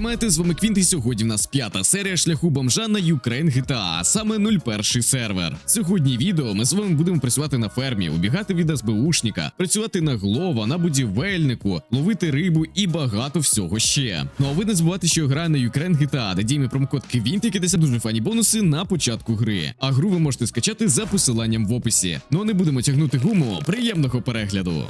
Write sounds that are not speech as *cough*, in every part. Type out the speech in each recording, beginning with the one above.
Маєте з вами Квінт, і сьогодні в нас п'ята серія шляху бомжа на Ukraine GTA, а саме 01 сервер. Сьогодні відео ми з вами будемо працювати на фермі, убігати від СБУшника, працювати на глова, на будівельнику, ловити рибу і багато всього ще. Ну а ви не забувайте, що гра на Ukraine GTA, де діє мій промокод Квінт, який дасть дуже фані бонуси на початку гри. А гру ви можете скачати за посиланням в описі. Ну а не будемо тягнути гуму. Приємного перегляду.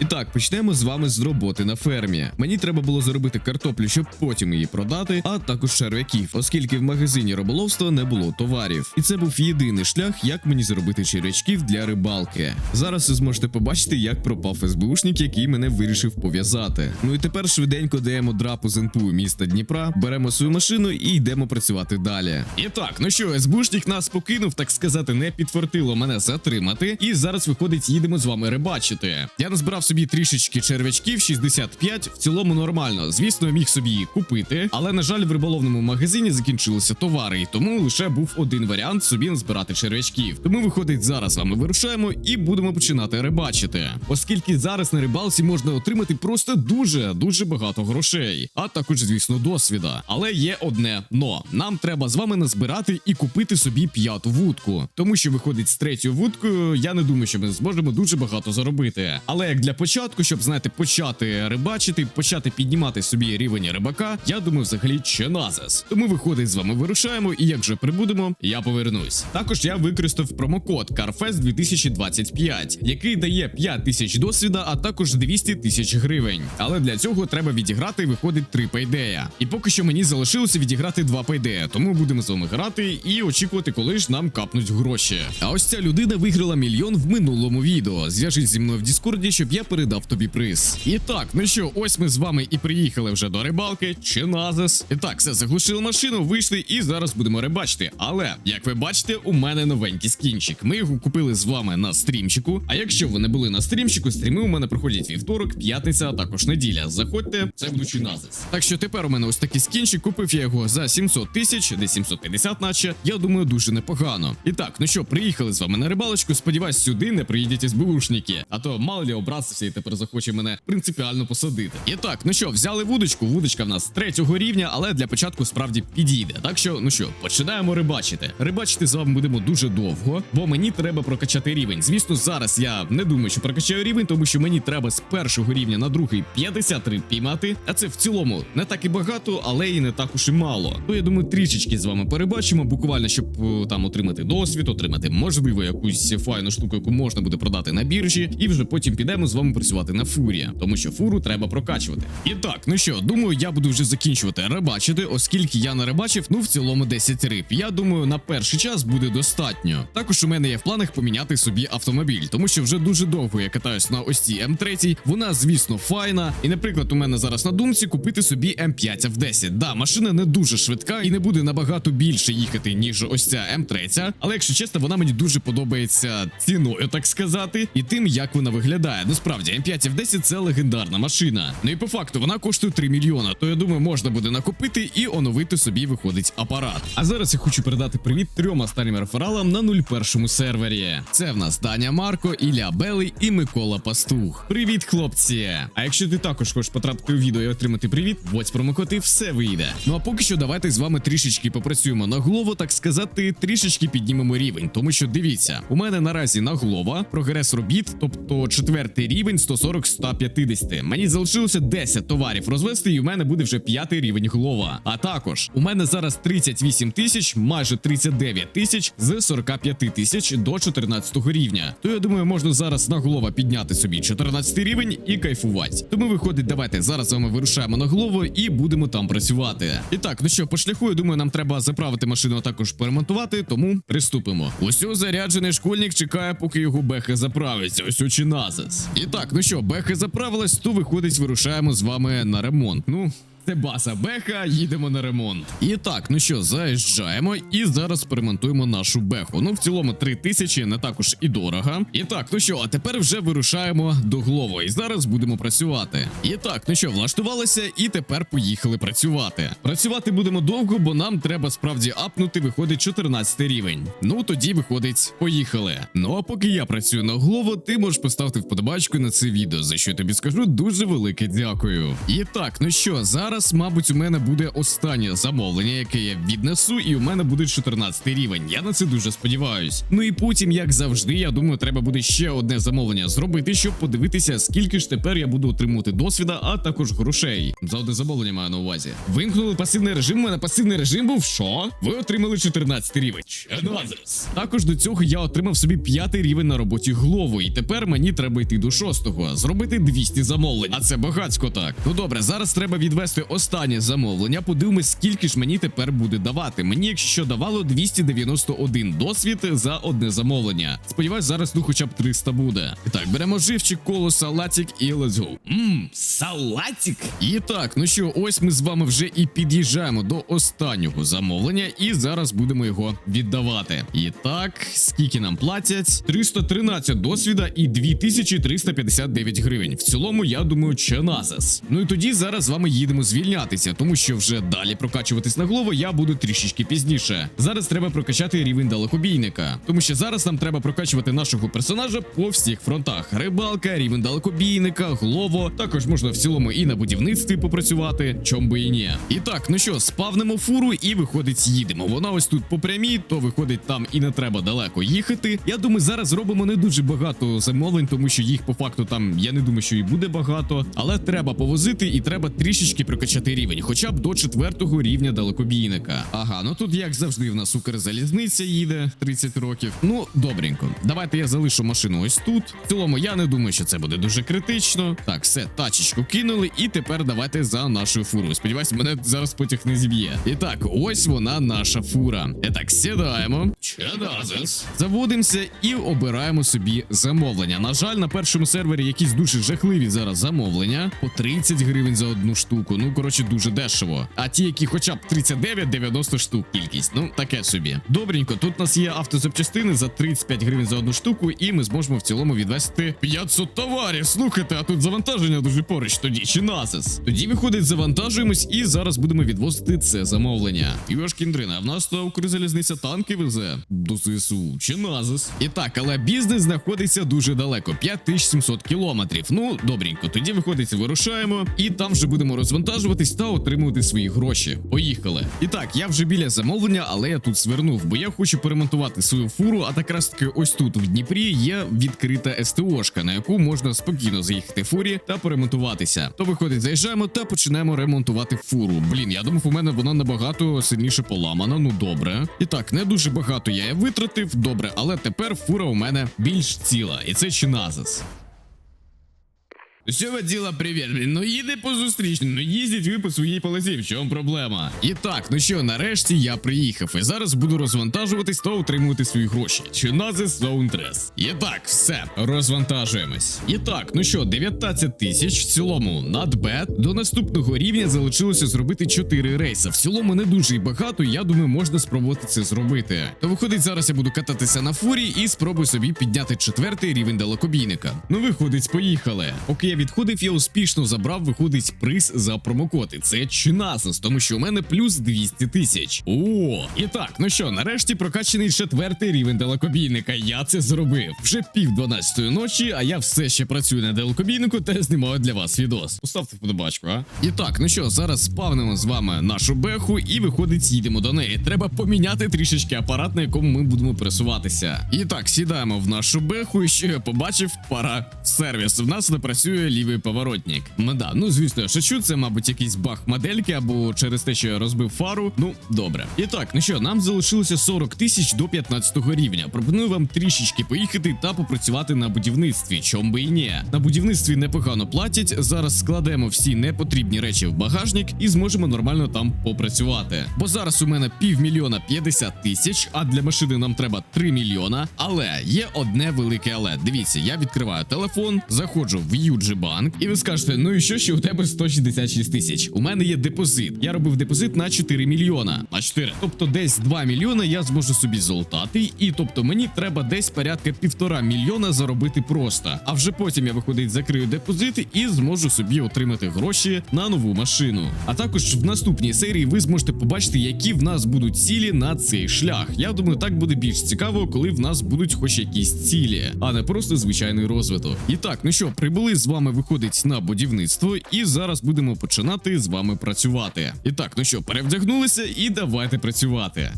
І так, почнемо з вами з роботи на фермі. Мені треба було заробити картоплю, щоб потім її продати, а також черв'яків, оскільки в магазині риболовства не було товарів. І це був єдиний шлях, як мені заробити черв'ячків для рибалки. Зараз ви зможете побачити, як пропав СБУшник, який мене вирішив пов'язати. Ну і тепер швиденько даємо драпу з НПУ міста Дніпра, беремо свою машину і йдемо працювати далі. І так, ну що, СБУшник нас покинув, так сказати, не підфартило мене затримати. І зараз виходить, їдемо з вами рибачити. Я назбирав собі трішечки черв'ячків, 65, в цілому нормально. Звісно, міг собі її купити, але на жаль, в риболовному магазині закінчилися товари, і тому лише був один варіант собі назбирати черв'ячків. Тому виходить, зараз вами вирушаємо і будемо починати рибачити, оскільки зараз на рибалці можна отримати просто дуже дуже багато грошей, а також, звісно, досвіда. Але є одне но нам треба з вами назбирати і купити собі п'яту вудку, тому що виходить з третьою вудкою. Я не думаю, що ми зможемо дуже багато заробити. Але як для початку, щоб знаєте, почати рибачити, почати піднімати собі рівень рибака, я думаю, взагалі чиназес. Тому виходить, з вами вирушаємо, і як вже прибудемо, я повернусь. Також я використав промокод CarFest 2025, який дає 5 тисяч досвіда, а також 200 тисяч гривень. Але для цього треба відіграти, виходить 3 пейдея. І поки що мені залишилося відіграти 2 пейдея, тому будемо з вами грати і очікувати, коли ж нам капнуть гроші. А ось ця людина виграла мільйон в минулому відео. Зв'яжись зі мною в Діскорді, щоб я передав тобі приз. І так, ну що, ось ми з вами і приїхали вже до рибалки. Чи назис. І так, все заглушили машину, вийшли і зараз будемо рибачити. Але як ви бачите, у мене новенький скінчик. Ми його купили з вами на стрімчику. А якщо ви не були на стрімчику, стріми у мене проходять вівторок, п'ятниця, а також неділя. Заходьте, це буде назис. Так що тепер у мене ось такий скінчик. Купив я його за 700 тисяч, десь 750 наче. Я думаю, дуже непогано. І так, ну що, приїхали з вами на рибалочку. Сподіваюсь, сюди не приїдете СБУшники. А то мало ли образився і тепер захоче мене принципіально посадити. І так, ну що, взяли вудочку. Вудочка в нас третього рівня, але для початку справді підійде. Так що, ну що, починаємо рибачити. Рибачити з вами будемо дуже довго, бо мені треба прокачати рівень. Звісно, зараз я не думаю, що прокачаю рівень, тому що мені треба з першого рівня на другий 50 риб піймати. А це в цілому не так і багато, але і не так уж і мало. То я думаю, трішечки з вами перебачимо, буквально, щоб е, там отримати досвід, отримати можливо якусь файну штуку, яку можна буде продати на біржі, і вже потім підемо з вами працювати на фурі, тому що фуру треба прокачувати. І так, ну що, думаю, я буду вже закінчувати рибачити, оскільки я нарибачив, ну в цілому 10 риб. Я думаю, на перший час буде достатньо. Також у мене є в планах поміняти собі автомобіль, тому що вже дуже довго я катаюсь на ось цій М3. Вона, звісно, файна. І, наприклад, у мене зараз на думці купити собі М5 F10. Да, машина не дуже швидка і не буде набагато більше їхати, ніж ось ця М3. Але якщо чесно, вона мені дуже подобається ціною, так сказати, і тим, як вона виглядає. Ну справді, М5 F10 це легендарна машина. Ну і по факту вона коштує 3 мільйона. То я думаю, можна буде накупити і оновити собі виходить апарат. А зараз я хочу передати привіт трьом останнім рефералам на 01 сервері. Це в нас Даня Марко, Ілля Белий і Микола Пастух. Привіт, хлопці! А якщо ти також хочеш потрапити у відео і отримати привіт, вось промокод все вийде. Ну а поки що давайте з вами трішечки попрацюємо на голову, так сказати, трішечки піднімемо рівень. Тому що дивіться, у мене наразі на голова прогрес робіт, тобто четвертий рівень 140-150. Мені залишилося 10 товарів розвести, і у мене буде вже п'ятий рівень голова. А також у мене зараз 38 тисяч, майже 39 тисяч з 45 тисяч до 14 рівня. То я думаю, можна зараз на голова підняти собі 14 рівень і кайфувати. Тому виходить, давайте зараз з вами вирушаємо на голову і будемо там працювати. І так, ну що, по шляху, я думаю, нам треба заправити машину, а також поремонтувати, тому приступимо. О, заряджений школьник чекає, поки його беха заправиться. Ось очі назис. І так, ну що, бехи заправилась, то виходить, вирушаємо з вами на ремонт. Ну. Це баса беха, їдемо на ремонт. І так, ну що, заїжджаємо і зараз поремонтуємо нашу беху. Ну, в цілому 3 тисячі не також і дорого. І так, ну що, а тепер вже вирушаємо до Глово. І зараз будемо працювати. І так, ну що, влаштувалися, і тепер поїхали працювати. Працювати будемо довго, бо нам треба справді апнути, виходить 14 рівень. Ну тоді виходить, поїхали. Ну а поки я працюю на Глово, ти можеш поставити вподобачку на це відео, за що я тобі скажу дуже велике дякую. І так, ну що, зараз. Зараз, мабуть, у мене буде останнє замовлення, яке я віднесу, і у мене буде 14 рівень. Я на це дуже сподіваюсь. Ну і потім, як завжди, я думаю, треба буде ще одне замовлення зробити, щоб подивитися, скільки ж тепер я буду отримувати досвіда, а також грошей. За одне замовлення маю на увазі. Вимкнули пасивний режим. У мене пасивний режим був. Що? Ви отримали 14 рівень. Чудозис. Також до цього я отримав собі п'ятий рівень на роботі Глову, і тепер мені треба йти до шостого, зробити 200 замовлень. А це багацько так. Ну добре, зараз треба відвести останнє замовлення. Подивимось, скільки ж мені тепер буде давати. Мені, якщо давало 291 досвід за одне замовлення. Сподіваюсь, зараз ну хоча б 300 буде. І так, беремо живчик, коло, салатик і let's go. Ммм, салатик. І так, ну що, ось ми з вами вже і під'їжджаємо до останнього замовлення, і зараз будемо його віддавати. І так, скільки нам платять? 313 досвіда і 2359 гривень. В цілому, я думаю, ченазес. Ну і тоді зараз з вами їдемо звільнятися, тому що вже далі прокачуватись на голову я буду трішечки пізніше. Зараз треба прокачати рівень далекобійника, тому що зараз нам треба прокачувати нашого персонажа по всіх фронтах: рибалка, рівень далекобійника, глово. Також можна в цілому і на будівництві попрацювати, чом би і ні. І так, ну що, спавнемо фуру і виходить, їдемо. Вона ось тут по прямій, то виходить там і не треба далеко їхати. Я думаю, зараз робимо не дуже багато замовлень, тому що їх по факту там я не думаю, що і буде багато, але треба повозити і треба трішечки прокачати рівень, хоча б до четвертого рівня далекобійника. Ага, ну тут як завжди в нас Укрзалізниця їде 30 років. Ну добренько. Давайте я залишу машину ось тут. В цілому я не думаю, що це буде дуже критично. Так, все, тачечку кинули, і тепер давайте за нашу фуру. Сподіваюсь, мене зараз потяг не зіб'є. І так, ось вона наша фура. І так, сідаємо. Чедазес. Заводимося і обираємо собі замовлення. На жаль, на першому сервері якісь дуже жахливі зараз замовлення. По 30 гривень за одну штуку. Ну, коротше, дуже дешево. А ті, які хоча б 39-90 штук кількість. Ну, таке собі. Добренько, тут у нас є автозапчастини за 35 гривень за одну штуку, і ми зможемо в цілому відвести 500 товарів. Слухайте, а тут завантаження дуже поруч тоді. Чи насис? Тоді виходить, завантажуємось, і зараз будемо відвозити це замовлення. Йошкіндрина, в нас то Укрзалізниця танки везе до ЗСУ. Чи назис? І так, але бізнес знаходиться дуже далеко 5700 кілометрів. Ну, добренько, тоді виходить, вирушаємо, і там вже будемо розвантажуватись та отримувати свої гроші. Поїхали. І так, я вже біля замовлення, але я тут звернув, бо я хочу поремонтувати свою фуру. А так раз таки, ось тут в Дніпрі є відкрита СТОшка, на яку можна спокійно заїхати фурі та поремонтуватися. То виходить, заїжджаємо та починаємо ремонтувати фуру. Блін, я думав, у мене вона набагато сильніше поламана. Ну добре. І так, не дуже багато я її витратив, добре, але тепер фура у мене більш ціла, і це чиназис. Що воділа, привіт, блін. Ну їде по зустрічній, ну їздіть ви по своїй полосі, в чому проблема? І так, ну що, нарешті я приїхав, і зараз буду розвантажуватись та отримувати свої гроші. Чи назис Soundress. І так, все, розвантажуємось. І так, ну що, 19 тисяч в цілому надбет. До наступного рівня залишилося зробити 4 рейси. В цілому не дуже і багато, я думаю, можна спробувати це зробити. То виходить, зараз я буду кататися на фурі і спробую собі підняти четвертий рівень далекобійника. Ну, виходить, поїхали. Поки відходив, я успішно забрав, виходить приз за промокод. І Це чинасис, тому що у мене плюс 200 тисяч. О, і так, ну що, нарешті прокачаний четвертий рівень далекобійника. Я це зробив. Вже пів 12 ночі, а я все ще працюю на далекобійнику та знімаю для вас відос. Поставте вподобачку, а? І так, ну що, зараз спавнимо з вами нашу беху і виходить, їдемо до неї. Треба поміняти трішечки апарат, на якому ми будемо пересуватися. І так, сідаємо в нашу беху, і що я побачив, пора в сервіс. В нас не працює лівий поворотник. Ну да, ну звісно, я шучу, це, мабуть, якийсь баг модельки або через те, що я розбив фару. Ну, добре. І так, ну що, нам залишилося 40 тисяч до 15 рівня. Пропоную вам трішечки поїхати та попрацювати на будівництві. Чом би і ні. На будівництві непогано платять. Зараз складемо всі непотрібні речі в багажник і зможемо нормально там попрацювати. Бо зараз у мене півмільйона 50 тисяч, а для машини нам треба 3 мільйона. Але є одне велике але. Дивіться, я відкриваю телефон, заходжу в UG банк, і ви скажете, ну і що ще у тебе 166 тисяч? У мене є депозит. Я робив депозит на 4 мільйона. На 4. Тобто десь 2 мільйона я зможу собі золотати, і тобто мені треба десь порядка півтора мільйона заробити просто. А вже потім я виходить, закрию депозит і зможу собі отримати гроші на нову машину. А також в наступній серії ви зможете побачити, які в нас будуть цілі на цей шлях. Я думаю, так буде більш цікаво, коли в нас будуть хоч якісь цілі, а не просто звичайний розвиток. І так, ну що, прибули з вами вами виходить на будівництво, і зараз будемо починати з вами працювати. І так, ну що, перевдягнулися і давайте працювати.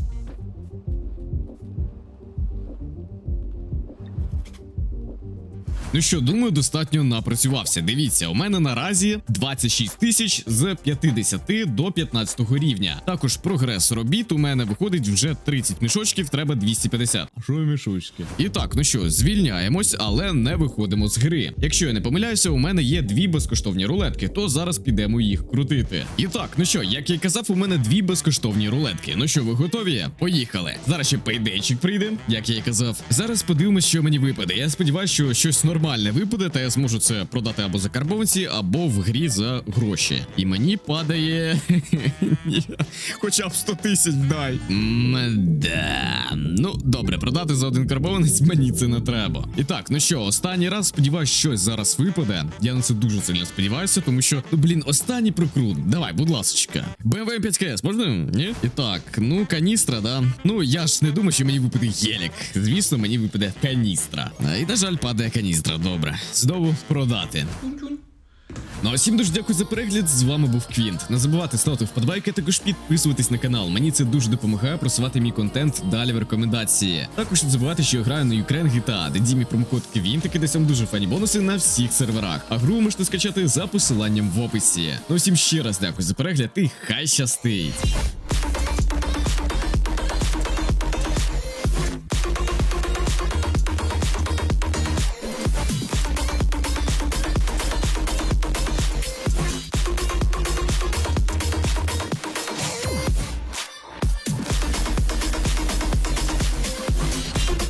Ну що, думаю, достатньо напрацювався. Дивіться, у мене наразі 26 тисяч з 50 до 15 рівня. Також прогрес робіт у мене виходить вже 30 мішочків, треба 250. А що мішочки? І так, ну що, звільняємось, але не виходимо з гри. Якщо я не помиляюся, у мене є дві безкоштовні рулетки, то зараз підемо їх крутити. І так, ну що, як я казав, у мене дві безкоштовні рулетки. Ну що, ви готові? Поїхали. Зараз ще пейдейчик прийде, як я й казав. Зараз подивимось, що мені випаде. Я сподіваюся, що щось нормальне випаде, та я зможу це продати або за карбованці, або в грі за гроші. І мені падає. *laughs* Хоча б 100 тисяч дай. Да. Ну, добре, продати за один карбованець *laughs* мені це не треба. І так, ну що, останній раз сподіваюся, щось зараз випаде. Я на це дуже сильно сподіваюся, тому що, ну блін, останній прокрут. Давай, будь ласочка. BMW 5 КС, можна? Ні? І так, ну каністра, да. Ну я ж не думаю, що мені випаде гелік. Звісно, мені випаде каністра. І на жаль, падає каністра. Добре. Знову продати. Ну а всім дуже дякую за перегляд. З вами був Квінт. Не забувайте ставити вподобайки, також підписуватись на канал. Мені це дуже допомагає просувати мій контент далі в рекомендації. Також не забувайте, що я граю на Ukraine GTA, де дій мій промокод Квінт, дасть вам дуже фані бонуси на всіх серверах. А гру можете скачати за посиланням в описі. Ну всім ще раз дякую за перегляд і хай щастить!